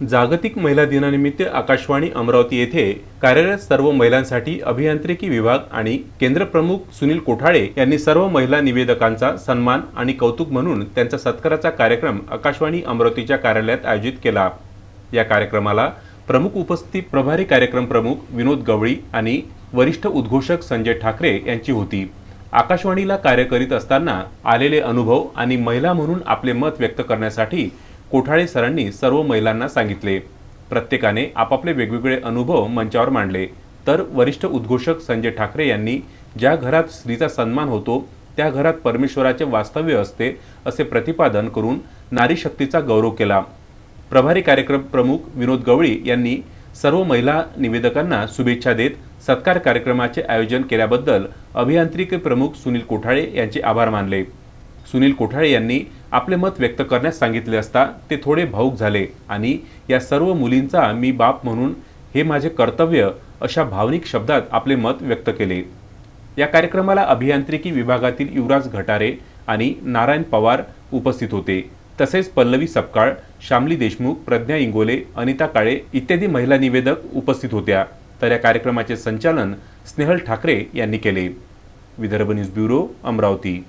जागतिक महिला दिनानिमित्त आकाशवाणी अमरावती येथे कार्यरत सर्व महिलांसाठी अभियांत्रिकी विभाग आणि केंद्रप्रमुख सुनील कोठाळे यांनी सर्व महिला निवेदकांचा सन्मान आणि कौतुक म्हणून त्यांचा सत्काराचा कार्यक्रम आकाशवाणी अमरावतीच्या कार्यालयात आयोजित केला. या कार्यक्रमाला प्रमुख उपस्थित प्रभारी कार्यक्रम प्रमुख विनोद गवळी आणि वरिष्ठ उद्घोषक संजय ठाकरे यांची होती. आकाशवाणीला कार्य करीत असताना आलेले अनुभव आणि महिला म्हणून आपले मत व्यक्त करण्यासाठी कोठाळे सरांनी सर्व महिलांना सांगितले. प्रत्येकाने आपापले वेगवेगळे अनुभव मंचावर मांडले. तर वरिष्ठ उद्घोषक संजय ठाकरे यांनी ज्या घरात स्त्रीचा सन्मान होतो त्या घरात परमेश्वराचे वास्तव्य असते असे प्रतिपादन करून नारी शक्तीचा गौरव केला. प्रभारी कार्यक्रम प्रमुख विनोद गवळी यांनी सर्व महिला निवेदकांना शुभेच्छा देत सत्कार कार्यक्रमाचे आयोजन केल्याबद्दल अभियांत्रिकी प्रमुख सुनील कोठाळे यांचे आभार मानले. सुनील कोठाळे यांनी आपले मत व्यक्त करण्यास सांगितले असता ते थोडे भाऊक झाले आणि या सर्व मुलींचा मी बाप म्हणून हे माझे कर्तव्य अशा भावनिक शब्दात आपले मत व्यक्त केले. या कार्यक्रमाला अभियांत्रिकी विभागातील युवराज घटारे आणि नारायण पवार उपस्थित होते. तसेच पल्लवी सपकाळ शामली देशमुख प्रज्ञा इंगोले अनिता काळे इत्यादी महिला निवेदक उपस्थित होत्या. तर या कार्यक्रमाचे संचालन स्नेहल ठाकरे यांनी केले. Vidarbha news bureau Amravati.